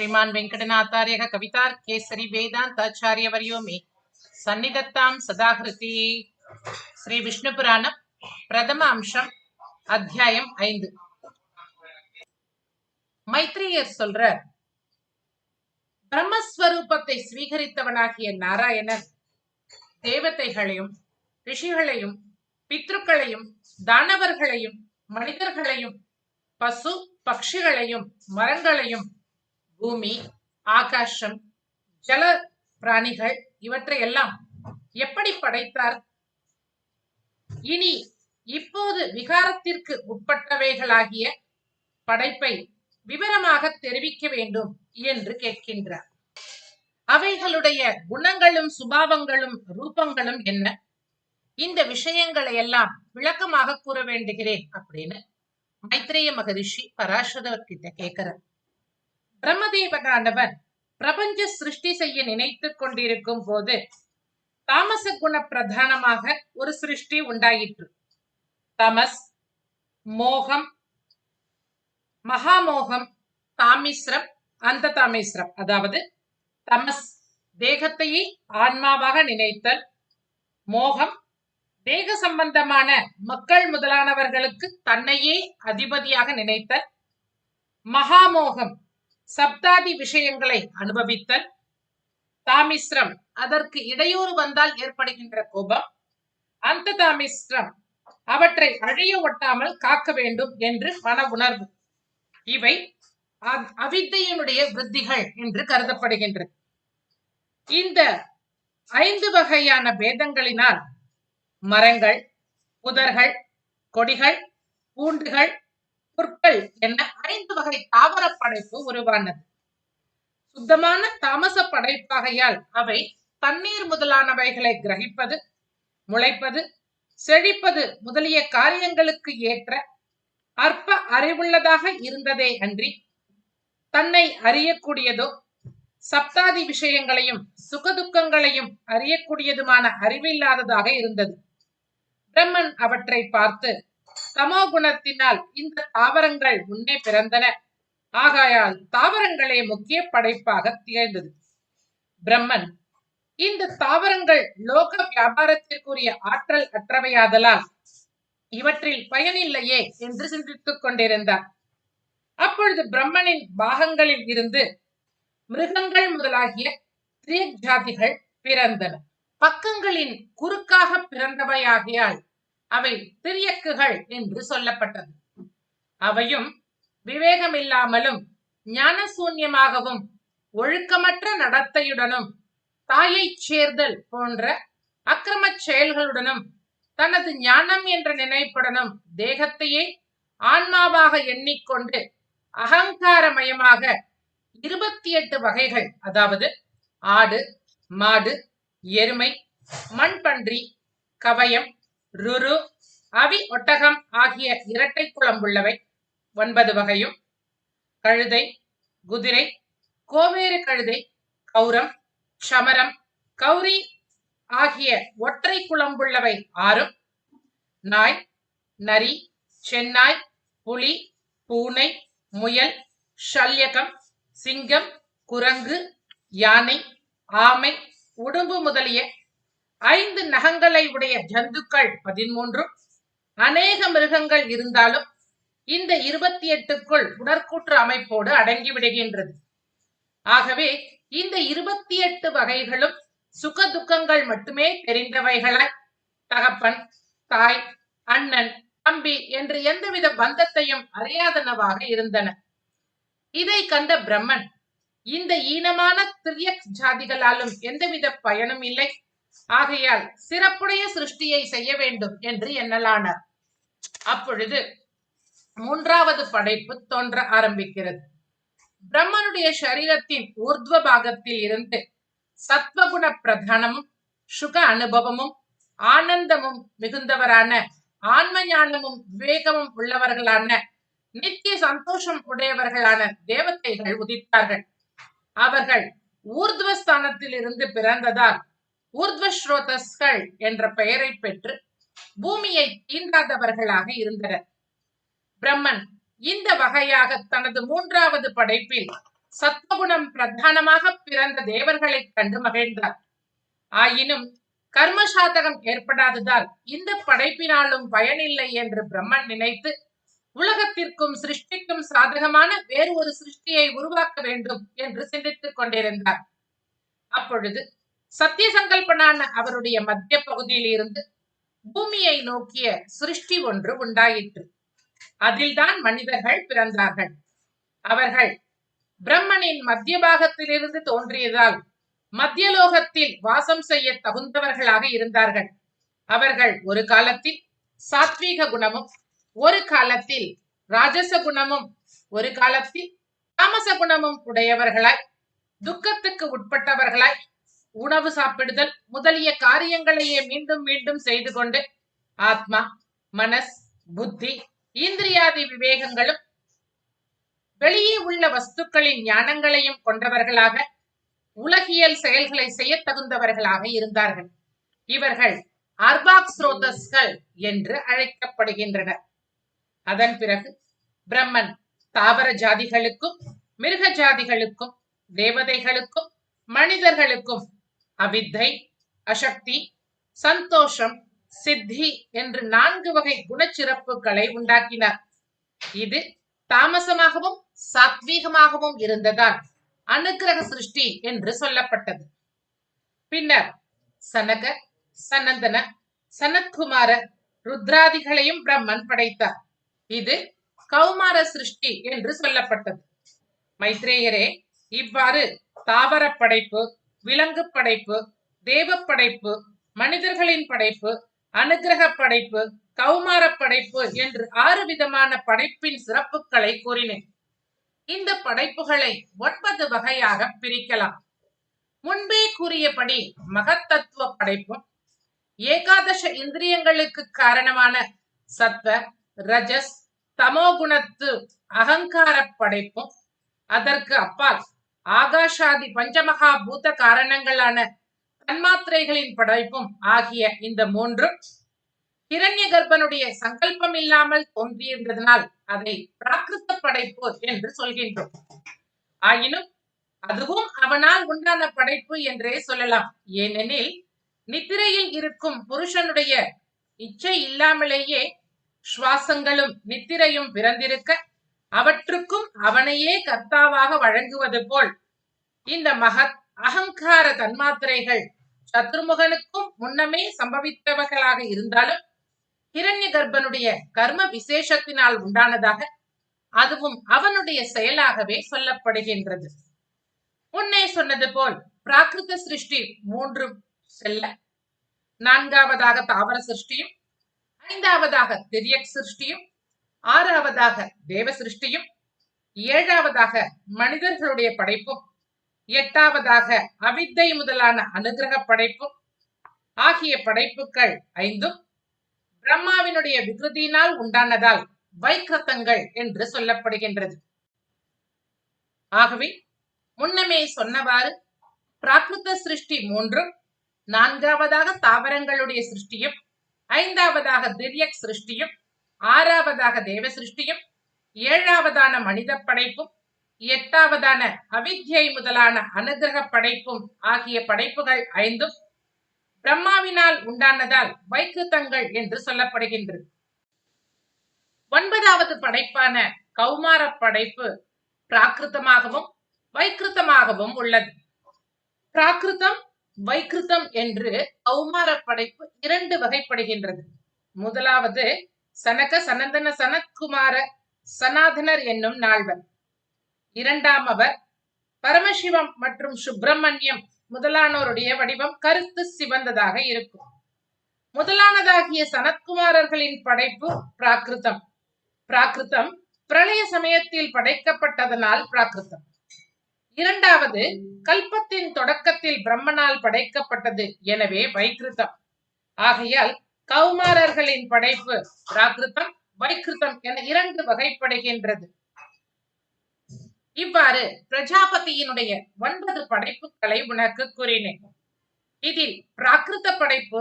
శ్రీమాన్ వెంకటనాథార్య కవితార్కేసరి వేదాంతాచార్యవర్యో మే సన్నిధత్తాం సదాహృతి శ్రీ విష్ణు పురాణం ప్రథమ அம்சம் அத்தியாயம் ஐந்து. மைத்ரேயர் சொல்ற பிரம்மஸ்வரூபத்தை ஸ்வீகரித்தவனாகிய நாராயணன் தேவதைகளையும் ரிஷிகளையும் பித்ருக்களையும் தானவர்களையும் மனிதர்களையும் பசு பக்ஷிகளையும் மரங்களையும் பூமி ஆகாசம் ஜல பிராணிகள் இவற்றையெல்லாம் எப்படி படைத்தார்? இனி இப்போது விகாரத்திற்கு உட்பட்டவைகளாகிய படைப்பை விவரமாக தெரிவிக்க வேண்டும் என்று கேட்கின்றார். அவைகளுடைய குணங்களும் சுபாவங்களும் ரூபங்களும் என்ன? இந்த விஷயங்களை எல்லாம் விளக்கமாக கூற வேண்டுகிறேன் அப்படின்னு மைத்ரேய மகரிஷி பராசரவர் கிட்ட கேட்கிறார். பிரம்மதேவனானவன் பிரபஞ்ச சிருஷ்டி செய்ய நினைத்துக் கொண்டிருக்கும் போது தாமச குண பிரதானமாக ஒரு சிருஷ்டி உண்டாயிற்று. தமஸ் மோகம் மகாமோகம் தாமிஸ்ரம் அந்த தாமிஸ்ரம் அதாவது தமஸ் தேகத்தையே ஆன்மாவாக நினைத்தல் மோகம் தேக சம்பந்தமான மக்கள் முதலானவர்களுக்கு தன்னையே அதிபதியாக நினைத்தல் மகாமோகம் சப்தாதி விஷயங்களை அனுபவித்தல் தாமிஸ்ரம் அதற்கு இடையூறு வந்தால் ஏற்படுகின்ற கோபம் அந்த தாமிஸ்ரம் அவற்றை அழிய ஒட்டாமல் காக்க வேண்டும் என்று மன உணர்வு. இவை அவித்தையினுடைய விருத்திகள் என்று கருதப்படுகின்றது. இந்த ஐந்து வகையான பேதங்களினால் மரங்கள் புதர்கள் கொடிகள் பூண்டுகள் புற்கள் என ஐந்து வகை தாவர படைப்பு உருவானது. சுத்தமான தாமச படைப்பாகையால் அவை தண்ணீர் முதலானவைகளை கிரகிப்பது முளைப்பது செழிப்பது முதலிய காரியங்களுக்கு ஏற்ற அற்ப அறிவுள்ளதாக இருந்ததே அன்றி தன்னை அறியக்கூடியதோ சப்தாதி விஷயங்களையும் சுகதுக்கங்களையும் அறியக்கூடியதுமான அறிவில்லாததாக இருந்தது. பிரம்மன் அவற்றை பார்த்து தமோ குணத்தினால் இந்த தாவரங்கள் முன்னே பிறந்தன. ஆகையால் தாவரங்களே முக்கிய படைப்பாக திகழ்ந்தது. பிரம்மன் இந்த தாவரங்கள் லோக வியாபாரத்திற்குரிய ஆற்றல் அற்றவையாதலால் இவற்றில் பயனில்லையே என்று சிந்தித்துக் கொண்டிருந்தார். அப்பொழுது பிரம்மனின் பாகங்களில் இருந்து மிருகங்கள் முதலாகிய திரியக் ஜாதிகள் பிறந்தன. பக்கங்களின் குறுக்காக பிறந்தவையாகியால் அவை திரியக்குகள் என்று சொல்லப்பட்டது. அவையும் விவேகமில்லாமலும் ஞானசூன்யமாகவும் ஒழுக்கமற்ற நடத்தையுடனும் தாயைச் சேர்தல் போன்ற அக்கிரமச் செயல்களுடனும் தனது ஞானம் என்ற நினைப்புடனும் தேகத்தையே ஆன்மாவாக எண்ணிக்கொண்டு அகங்காரமயமாக இருபத்தி எட்டு வகைகள் அதாவது ஆடு மாடு எருமை மண்பன்றி கவயம் ருரு அவி ஒட்டகம் ஆகிய இரட்டை குளம்புள்ளவை ஒன்பது வகையும். கழுதை குதிரை கோவேறு கழுதை கௌரம் சமரம் கௌரி ஆகிய ஒற்றை குளம்புள்ளவை ஆறும். நாய் நரி சென்னாய் புலி பூனை முயல் ஷல்யகம் சிங்கம் குரங்கு யானை ஆமை உடும்பு முதலிய ஐந்து நகங்களை உடைய ஜந்துக்கள் பதிமூன்றும் அநேக மிருகங்கள் இருந்தாலும் இந்த இருபத்தி எட்டுக்குள் உடற்கூற்று அமைப்போடு அடங்கி விடுகின்றது. ஆகவே இந்த இருபத்தி எட்டு வகைகளும் சுக துக்கங்கள் மட்டுமே தெரிந்தவைகளாய். தகப்பன் தாய் அண்ணன் தம்பி என்று எந்தவித பந்தத்தையும் அறியாதனவாக இருந்தன. இதை கண்ட பிரம்மன் இந்த ஈனமான திரியக் ஜாதிகளாலும் எந்தவித பயனும் இல்லை. ஆகையால் சிறப்புடைய சிருஷ்டியை செய்ய வேண்டும் என்று எண்ணலானார். அப்பொழுது மூன்றாவது படைப்பு தோன்ற ஆரம்பிக்கிறது. பிரம்மனுடைய சரீரத்தின் ஊர்த்வ பாகத்தில் இருந்து சத்வகுண பிரதானமும் சுக அனுபவமும் ஆனந்தமும் மிகுந்தவரான ஆன்ம ஞானமும் விவேகமும் உள்ளவர்களான நித்திய சந்தோஷம் உடையவர்களான தேவதைகள் உதித்தார்கள். அவர்கள் ஊர்துவஸ்தானத்தில் இருந்து பிறந்ததால் ஊர்துவஸ்ரோதஸ்கள் என்ற பெயரை பெற்று பூமியை தீண்டாதவர்களாக இருந்தனர். பிரம்மன் இந்த வகையாக தனது மூன்றாவது படைப்பில் சத்வகுணம் பிரதானமாக பிறந்த தேவர்களைக் கண்டு மகிழ்ந்தார். ஆயினும் கர்மசாதகம் ஏற்படாததால் இந்த படைப்பினாலும் பயனில்லை என்று பிரம்மன் நினைத்து உலகத்திற்கும் சிருஷ்டிக்கும் சாதகமான வேறு ஒரு சிருஷ்டியை உருவாக்க வேண்டும் என்று சிந்தித்துக் கொண்டிருந்தார். அப்பொழுது சத்திய சங்கல்பனான அவருடைய மத்திய பகுதியில் இருந்து பூமியை நோக்கிய சிருஷ்டி ஒன்று உண்டாயிற்று. அதில்தான் மனிதர்கள் பிறந்தார்கள். அவர்கள் பிரம்மனின் மத்திய பாகத்திலிருந்து தோன்றியதால் மத்தியலோகத்தில் வாசம் செய்ய தகுந்தவர்களாக இருந்தார்கள். அவர்கள் ஒரு காலத்தில் சாத்வீக குணமும் ஒரு காலத்தில் ராஜச குணமும் ஒரு காலத்தில் தாமச குணமும் உடையவர்களாய் துக்கத்துக்கு உட்பட்டவர்களாய் உணவு சாப்பிடுதல் முதலிய காரியங்களையே மீண்டும் மீண்டும் செய்து கொண்டு ஆத்மா மனஸ் புத்தி இந்திரியாதி விவேகங்களும் வெளியே உள்ள வஸ்துக்களின் ஞானங்களையும் கொண்டவர்களாக உலகியல் செயல்களை செய்ய தகுந்தவர்களாக இருந்தார்கள். இவர்கள் அர்பாக்ஸ்ரோதஸ்கள் என்று அழைக்கப்படுகின்றனர். அதன் பிறகு பிரம்மன் தாவர ஜாதிகளுக்கும் மிருக ஜாதிகளுக்கும் தேவதைகளுக்கும் மனிதர்களுக்கும் அவித்தை அசக்தி சந்தோஷம் சித்தி என்று நான்கு வகை குணச்சிறப்புகளை உண்டாக்கினார். இது தாமசமாகவும் சாத்வீகமாகவும் இருந்ததால் அனுக்கிரக சிருஷ்டி என்று சொல்லப்பட்டது. பின்னர் சனக சனந்தன சனத்குமார ருத்ராதிகளையும் பிரம்மன் படைத்தார். இது கௌமார சிருஷ்டி என்று சொல்லப்பட்டது. மைத்ரேயரே இவ்வாறு தாவர படைப்பு விலங்கு படைப்பு தேவ படைப்பு மனிதர்களின் படைப்பு அனுகிரக படைப்பு கௌமார படைப்பு என்று ஆறு விதமான படைப்பின் சிறப்புகளை கூறினேன். இந்த படைப்புகளை ஒன்பது வகையாக பிரிக்கலாம். முன்பே கூறியபடி மகத்தத்துவ படைப்பும் ஏகாதச இந்திரியங்களுக்கு காரணமான சத்வ ரஜஸ் தமோகுணத்து அகங்கார படைப்பும் அதற்கு அப்பால் ஆகாஷாதி பஞ்சமகா பூத காரணங்களான தன்மாத்திரைகளின் படைப்பும் ஆகிய இந்த மூன்றும் இரண்ய கர்ப்பனுடைய சங்கல்பம் இல்லாமல் தோன்றியிருந்ததனால் அதை பிராகிருத்த படைப்பு என்று சொல்கின்றோம். ஆயினும் அதுவும் அவனால் உண்டான படைப்பு என்றே சொல்லலாம். ஏனெனில் நித்திரையில் இருக்கும் புருஷனுடைய இச்சை இல்லாமலேயே சுவாசங்களும் நித்திரையும் பிறந்திருக்க அவற்றுக்கும் அவனையே கர்த்தாவாக வழங்குவது போல். இந்த மகத் அகங்கார தன்மாத்திரைகள் சத்ருமுகனுக்கும் முன்னமே சம்பவித்தவர்களாக இருந்தாலும் ஹிரண்ய கர்ப்பனுடைய கர்ம விசேஷத்தினால் உண்டானதாக அதுவும் அவனுடைய செயலாகவே சொல்லப்படுகின்றது. முன்னே சொன்னது போல் பிராகிருத சிருஷ்டி மூன்று செல்ல. நான்காவதாக தாவர சிருஷ்டியும் ஐந்தாவதாக திரியக் சிருஷ்டியும் ஆறாவதாக தேவ சிருஷ்டியும் ஏழாவதாக மனிதர்களுடைய படைப்பும் எட்டாவதாக அவித்தை முதலான அனுகிரக படைப்பும் ஆகிய படைப்புகள் ஐந்தும் பிரம்மாவினுடைய விகிருதியினால் உண்டானதால் வைக்கிரத்தங்கள் என்று சொல்லப்படுகின்றது. ஆகவே முன்னமே சொன்னவாறு பிராகிருத சிருஷ்டி மூன்றும் நான்காவதாக தாவரங்களுடைய சிருஷ்டியும் ஐந்தாவதாக திரியக் சிருஷ்டியும் ஆறாவதாக தேவ சிருஷ்டியும் ஏழாவதான மனித படைப்பும் எட்டாவதான அவித்யை முதலான அனுகிரக படைப்பும் ஆகிய படைப்புகள் ஐந்தும் பிரம்மாவினால் உண்டானதால் வைக்குத்தங்கள் என்று சொல்லப்படுகின்றது. ஒன்பதாவது படைப்பான கௌமார படைப்பு பிராகிருத்தமாகவும் வைக்கிருத்தமாகவும் உள்ளது. பிராகிருத்தம் வைக்கிருத்தம் என்று கௌமார படைப்பு இரண்டு வகைப்படுகின்றது. முதலாவது சனக சனந்தன சனத்குமார சனாதனர் என்னும் நால்வர். இரண்டாம் அவர் பரமசிவம் மற்றும் சுப்பிரமணியம் முதலானோருடைய வடிவம் கருத்து சிவந்ததாக இருக்கும். முதலானதாகிய சனத்குமாரர்களின் படைப்பு பிராகிருதம் பிராகிருதம் பிரளய சமயத்தில் படைக்கப்பட்டதனால் பிராகிருதம் இரண்டாவது கல்பத்தின் தொடக்கத்தில் பிரம்மனால் படைக்கப்பட்டது எனவே வைகிருதம் ஆகையால் கௌமாரர்களின் படைப்பு பிராகிருதம் வைகிருதம் என இரண்டு வகைப்படுகின்றது. இவ்வாறு பிரஜாபதியினுடைய ஒன்பது படைப்புகளை உனக்கு கூறினேன். இதில் பிராகிருத்த படைப்பு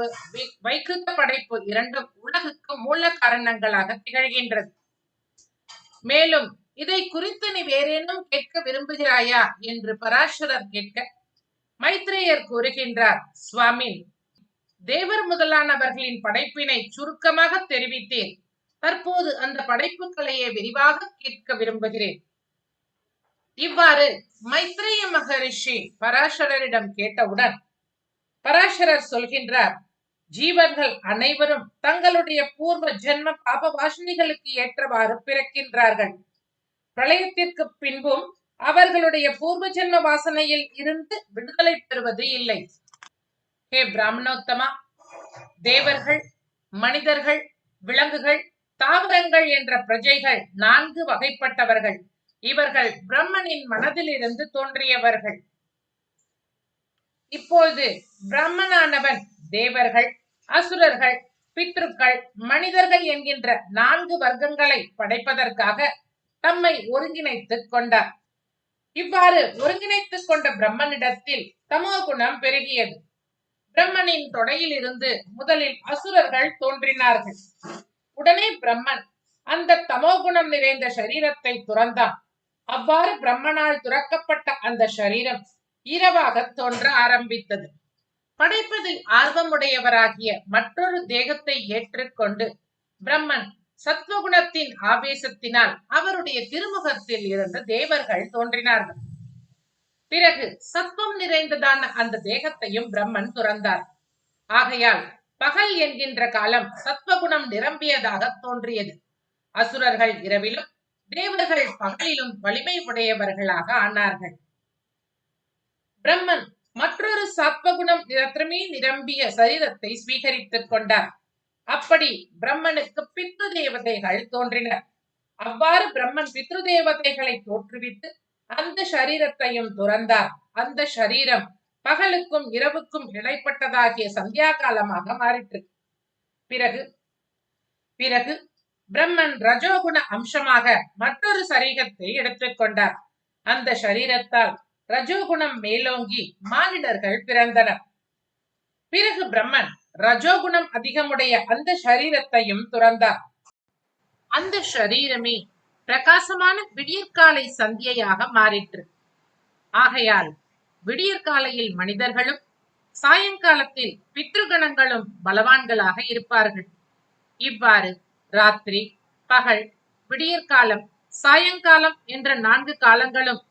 வைக்கிருத்த படைப்பு இரண்டும் உலகுக்கு மூல காரணங்களாக திகழ்கின்றது. மேலும் இதை குறித்து நீ வேறேனும் கேட்க விரும்புகிறாயா? என்று பராசரர் கேட்க மைத்ரேயர் கூறுகின்றார் சுவாமி தேவர் முதலானவர்களின் படைப்பினை சுருக்கமாக தெரிவித்தேன். தற்போது அந்த படைப்புகளையே விரிவாக கேட்க விரும்புகிறேன். இவ்வாறு மைத்ரேய மகரிஷி பராசரரிடம் கேட்டவுடன் பராசரர் சொல்கின்றார் ஜீவர்கள் அனைவரும் தங்களுடைய பூர்வ ஜென்ம பாப வாசனைகளுக்கு ஏற்றவாறு பிறக்கின்றார்கள். பிரளயத்திற்கு பின்பும் அவர்களுடைய பூர்வ ஜென்ம வாசனையில் இருந்து விடுதலை பெறுவது இல்லை. ஹே பிராமணோத்தமா தேவர்கள் மனிதர்கள் விலங்குகள் தாவரங்கள் என்ற பிரஜைகள் நான்கு வகைப்பட்டவர்கள். இவர்கள் பிரம்மனின் மனதிலிருந்து தோன்றியவர்கள். இப்போது பிரம்மனானவன் தேவர்கள் அசுரர்கள் பித்ருக்கள் மனிதர்கள் என்கின்ற நான்கு வர்க்கங்களை படைப்பதற்காக தம்மை ஒருங்கிணைத்துக் கொண்டார். இவ்வாறு ஒருங்கிணைத்துக் கொண்ட பிரம்மனிடத்தில் தமோ குணம் பெருகியது. பிரம்மனின் தொடையில் இருந்து முதலில் அசுரர்கள் தோன்றினார்கள். உடனே பிரம்மன் அந்த தமோகுணம் நிறைந்த சரீரத்தை துறந்தான். அவ்வாறு பிரம்மனால் துறக்கப்பட்ட அந்த சரீரம் இரவாக தோன்ற ஆரம்பித்தது. படைப்பதில் ஆர்வமுடையவராகிய மற்றொரு தேகத்தை ஏற்றுக்கொண்டு பிரம்மன் சத்வகுணத்தின் ஆவேசத்தினால் அவருடைய திருமுகத்தில் இருந்த தேவர்கள் தோன்றினார்கள். பிறகு சத்வம் நிறைந்ததான அந்த தேகத்தையும் பிரம்மன் துறந்தார். ஆகையால் பகல் என்கின்ற காலம் சத்வகுணம் நிரம்பியதாக தோன்றியது. அசுரர்கள் இரவிலும் தேவர்கள் பகலிலும் வலிமை உடையவர்களாக ஆனார்கள். பிரம்மன் மற்றொரு சத்வகுணம் நிறத்திரமே நிரம்பிய சரீரத்தை ஸ்வீகரித்துக் கொண்டார். அப்படி பிரம்மனுக்கு பித்ரு தேவதைகள் தோன்றினர். அவ்வாறு பிரம்மன் பித்ரு தேவதைகளை தோற்றுவித்து அந்த சரீரத்தையும் துறந்தார். அந்த சரீரம் பகலுக்கும் இரவுக்கும் இடைப்பட்டதாகிய சந்தியா காலமாக மாறிற்று. பிறகு பிறகு பிரம்மன் ரஜோகுண அம்சமாக மற்றொரு சரீரத்தை எடுத்துக்கொண்டார் அந்த சரீரத்தால் ரஜோகுணம் மேலோங்கி மானிடர்கள் பிறந்தனர். பிறகு பிரம்மன் ரஜோகுணம் அதிகமுடைய அந்த சரீரத்தையும் துறந்தார். அந்த சரீரமே பிரகாசமான விடியற்காலை சந்தியையாக மாறிற்று ஆகையால் விடியற்காலையில் மனிதர்களும் சாயங்காலத்தில் பித்ருகணங்களும் பலவான்களாக இருப்பார்கள். இவ்வாறு ராத்திரி பகல் விடியற்காலம் சாயங்காலம் என்ற நான்கு காலங்களும்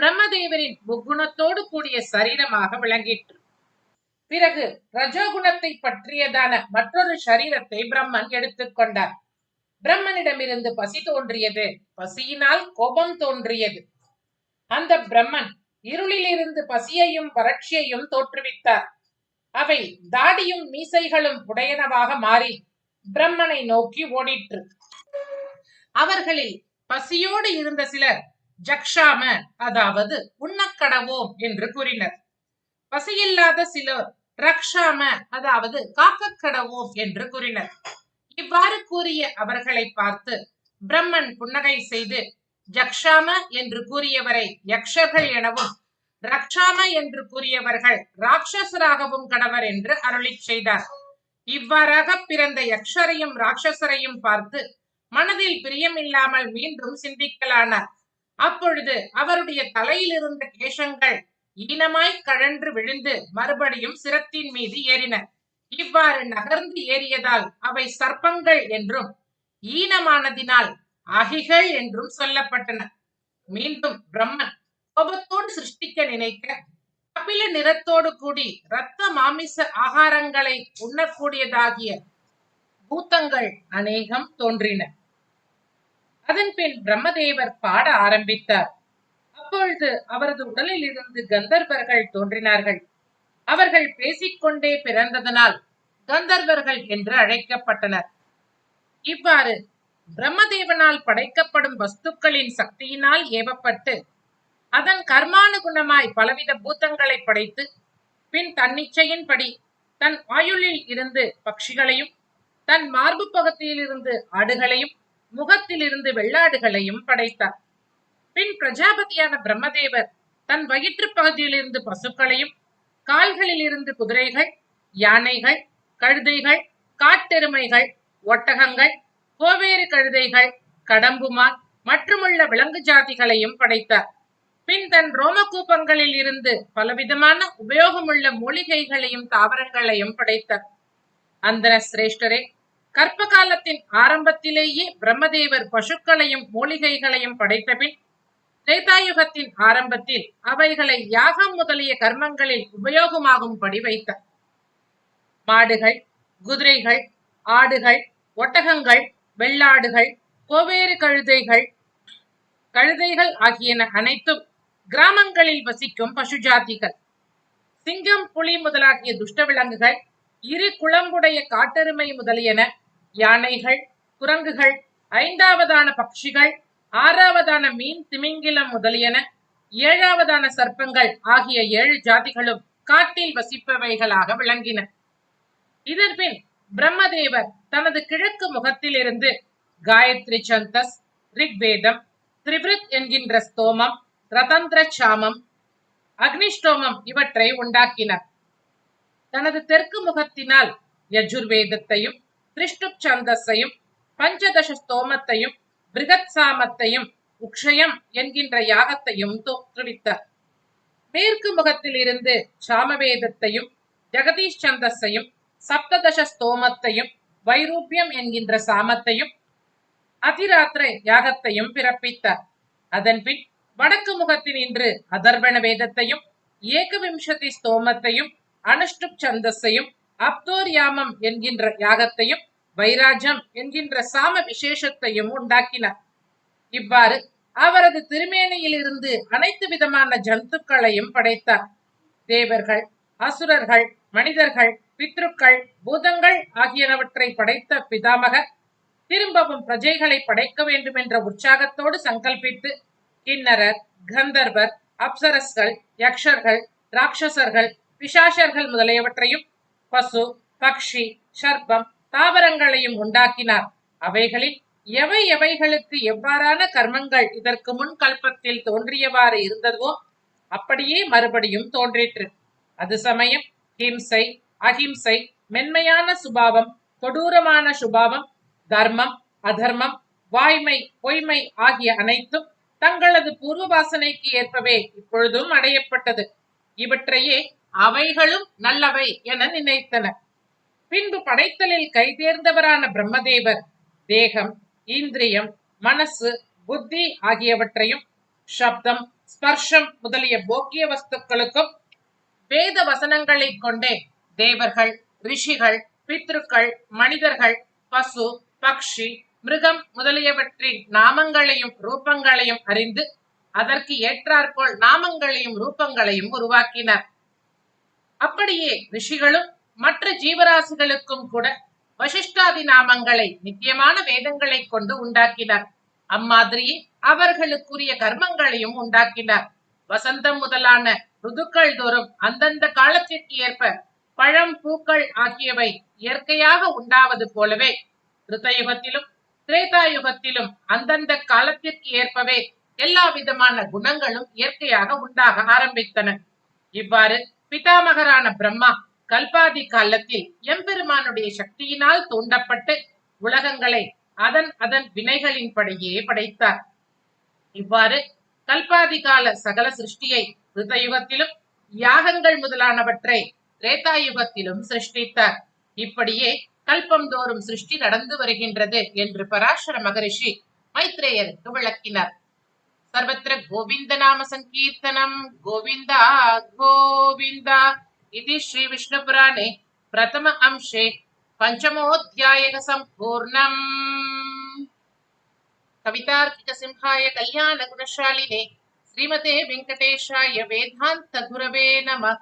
பிரம்மதேவரின் முக்குணத்தோடு கூடிய சரீரமாக விளங்கிற்று. பிறகு ரஜோகுணத்தை பற்றியதான மற்றொரு சரீரத்தை பிரம்மன் எடுத்துக்கொண்டார் பிரம்மனிடமிருந்து பசி தோன்றியது. பசியினால் கோபம் தோன்றியது. அந்த பிரம்மன் இருளிலிருந்து பசியையும் வறட்சியையும் தோற்றுவித்தார். அவை தாடியும் மீசைகளும் உடையனவாக மாறி பிரம்மனை நோக்கி ஓடிற்று. அவர்களில் பசியோடு இருந்த சிலர் ஜக்ஷாம அதாவது உண்ணக்கடவோம் என்று கூறினர். பசியில்லாத சிலர் ரக்ஷாம அதாவது காக்கக்கடவோம் என்று கூறினர். இவ்வாறு கூறிய அவர்களை பார்த்து பிரம்மன் புன்னகை செய்து ஜக்ஷாம என்று கூறியவரை யக்ஷர்கள் எனவும் ரக்ஷாம என்று கூறியவர்கள் ராட்சசராகவும் கடவர் என்று அருளிச் செய்தார். இவ்வாறாக பிறந்த யக்ஷரையும் ராட்சசரையும் பார்த்து மனதில் பிரியமில்லாமல் மீண்டும் சிந்திக்கலானார். அப்பொழுது அவருடைய தலையில் இருந்த கேசங்கள் ஈனமாய் கழன்று விழுந்து மறுபடியும் சிரத்தின் மீது ஏறின. இவ்வாறு நகர்ந்து ஏறியதால் அவை சர்ப்பங்கள் என்றும் ஈனமானதினால் அகிகள் என்றும் சொல்லப்பட்டன. மீண்டும் பிரம்மன் கோபத்தோடு சிருஷ்டிக்க நினைக்க கபில நிறத்தோடு கூடி இரத்த மாமிச ஆகாரங்களை உண்ணக்கூடியதாகிய பூத்தங்கள் அநேகம் தோன்றின. அதன் பின் பிரம்மதேவர் பாட ஆரம்பித்தார். அப்பொழுது அவரது உடலில் இருந்து கந்தர்வர்கள் தோன்றினார்கள். அவர்கள் பேசிக்கொண்டே பிறந்ததனால் கந்தர்வர்கள் என்று அழைக்கப்பட்டனர். இவ்வாறு பிரம்மதேவனால் படைக்கப்படும் வஸ்துக்களின் சக்தியினால் ஏவப்பட்டு அதன் கர்மானுகுணமாய் பலவித பூத்தங்களை படைத்து பின் தன்னிச்சையின்படி தன் ஆயுளில் இருந்து பட்சிகளையும் தன் மார்பு பகுதியிலிருந்து ஆடுகளையும் முகத்திலிருந்து வெள்ளாடுகளையும் படைத்தார். பின் பிரஜாபதியான பிரம்மதேவர் தன் வயிற்று பகுதியிலிருந்து பசுக்களையும் கால்களில் இருந்து குதிரைகள் யானைகள் கழுதைகள் காட்டெருமைகள் ஒட்டகங்கள் கோவேறு கழுதைகள் கடம்புமார் மற்றுமுள்ள விலங்கு ஜாதிகளையும் படைத்தார் பின் தன் ரோமகூபங்களில் இருந்து பலவிதமான உபயோகமுள்ள மூலிகைகளையும் தாவரங்களையும் படைத்தார் அந்தன சிரேஷ்டரே கற்ப காலத்தின் ஆரம்பத்திலேயே பிரம்மதேவர் பசுக்களையும் மூலிகைகளையும் படைத்தபின் திரேதாயுகத்தின் ஆரம்பத்தில் அவைகளை யாகம் முதலிய கர்மங்களில் உபயோகமாகும்படி வைத்தார் மாடுகள் குதிரைகள் ஆடுகள் ஒட்டகங்கள் வெள்ளாடுகள் கோவேறு கழுதைகள் கழுதைகள் ஆகியன அனைத்தும் கிராமங்களில் வசிக்கும் பசுஜாதிகள். சிங்கம் புலி முதலாகிய துஷ்ட விலங்குகள் இரு குளம்புடைய காட்டெருமை முதலியன யானைகள் குரங்குகள் ஐந்தாவதான பட்சிகள் ஆறாவதான மீன் திமிங்கிலம் முதலியன ஏழாவதான சர்ப்பங்கள் ஆகிய ஏழு ஜாதிகளும் காட்டில் வசிப்பவைகளாக விளங்கின. இதன்பின் பிரம்மதேவர் தனது கிழக்கு முகத்திலிருந்து காயத்ரி சந்தஸ் ரிக்வேதம் திரிபிருத் என்கின்ற ஸ்தோமம் ரதந்திர சாமம் அக்னிஷ்டோமம் இவற்றை உண்டாக்கினார். தனது தெற்கு முகத்தினால் யஜுர்வேதத்தையும் திருஷ்டுப் சந்தஸையும் பஞ்சதச ஸ்தோமத்தையும் பிருகத் சாமத்தையும் உக்ஷயம் என்கின்ற யாகத்தையும் தோற்றுவித்தார் மேற்கு முகத்தில் இருந்து சாமவேதத்தையும் ஜெகதீஷ் சந்தஸையும் சப்ததச ஸ்தோமத்தையும் வைரூபியம் என்கின்ற சாமத்தையும் அதிராத்திர யாகத்தையும் பிறப்பித்தார் அதன்பின் வடக்கு முகத்தில் இன்று அதர்வண வேதத்தையும் ஏகவிம்சதி ஸ்தோமத்தையும் அனுஷ்டுப் சந்தஸையும் அப்தோர் யாமம் என்கின்ற யாகத்தையும் வைராஜம் என்கின்ற சாம விசேஷத்தையும் உண்டாக்கினார். இவ்வாறு அவரது திருமேனியில் இருந்து அனைத்து விதமான ஜந்துக்களையும் படைத்தார். தேவர்கள் அசுரர்கள் மனிதர்கள் பித்ருக்கள் பூதங்கள் ஆகியனவற்றை படைத்த பிதாமகர் திரும்பவும் பிரஜைகளை படைக்க வேண்டும் என்ற உற்சாகத்தோடு சங்கல்பித்து கிண்ணரர் கந்தர்வர் அப்சரஸ்கள் யக்ஷர்கள் ராட்சசர்கள் பிசாசர்கள் முதலியவற்றையும் பசு பக்ஷி சர்பம் தாவரங்களையும் உண்டாக்கினார். அவைகளில் எவை எவைகளுக்கு எவ்வாறான கர்மங்கள் இதற்கு முன் கல்பத்தில் தோன்றியவாறு இருந்ததோ அப்படியே மறுபடியும் தோன்றிற்று. அது சமயம் ஹிம்சை அஹிம்சை மென்மையான சுபாவம் கொடூரமான சுபாவம் தர்மம் அதர்மம் வாய்மை பொய்மை ஆகிய அனைத்தும் தங்களது பூர்வ வாசனைக்கு ஏற்பவே இப்பொழுதும் அடையப்பட்டது. இவற்றையே அவைகளும் நல்லவை என நினைத்தன. பின்பு படைத்தலில் கைதேர்ந்தவரான பிரம்மதேவர் தேகம் இந்திரியம் மனசு புத்தி ஆகியவற்றையும் சப்தம் ஸ்பர்ஷம் முதலிய போக்கிய வஸ்துக்களுக்கும் வேத வசனங்களை கொண்டே தேவர்கள் ரிஷிகள் பித்ருக்கள் மனிதர்கள் பசு பக்ஷி மிருகம் முதலியவற்றின் நாமங்களையும் ரூபங்களையும் அறிந்து அதற்கு ஏற்றாற்போல் நாமங்களையும் ரூபங்களையும் உருவாக்கினார். அப்படியே ரிஷிகளும் மற்ற ஜீவராசிகளுக்கும் கூட வசிஷ்டாதி நாமங்களை நித்தியமான வேதங்களை கொண்டு உண்டாக்கினார். அம்மாதிரியே அவர்களுக்குரிய கர்மங்களையும் உண்டாக்கினார். வசந்தம் முதலான ருதுக்கள் தோறும் அந்தந்த காலத்திற்கு ஏற்ப பழம் பூக்கள் ஆகியவை இயற்கையாக உண்டாவது போலவே ருதயுகத்திலும் திரேதாயுகத்திலும் அந்தந்த காலத்திற்கு ஏற்பவே எல்லா விதமான குணங்களும் இயற்கையாக உண்டாக ஆரம்பித்தன. இவ்வாறு பிதாமகரான பிரம்மா கல்பாதி காலத்தில் எம்பெருமானுடைய சக்தியினால் தூண்டப்பட்டு உலகங்களை அதன் அதன் வினைகளின்படியே படைத்தார். இவ்வாறு கல்பாதி கால சகல சிருஷ்டியை ருதயுகத்திலும் யாகங்கள் முதலானவற்றை திரேதாயுகத்திலும் சிருஷ்டித்தார். இப்படியே கல்பம் தோறும் சிருஷ்டி நடந்து வருகின்றது என்று பராசர மகரிஷி மைத்ரேயருக்கு விளக்கினார். சர்வத்திர கோவிந்த நாம சங்கீர்த்தனம் इति श्रीविष्णुपुराणे प्रथम अंशे पञ्चमोऽध्यायकसम्पूर्णम् कवितार्किकसिंहाय कल्याणगुणशालिने श्रीमते वेङ्कटेशाय वेदान्तगुरवे नमः।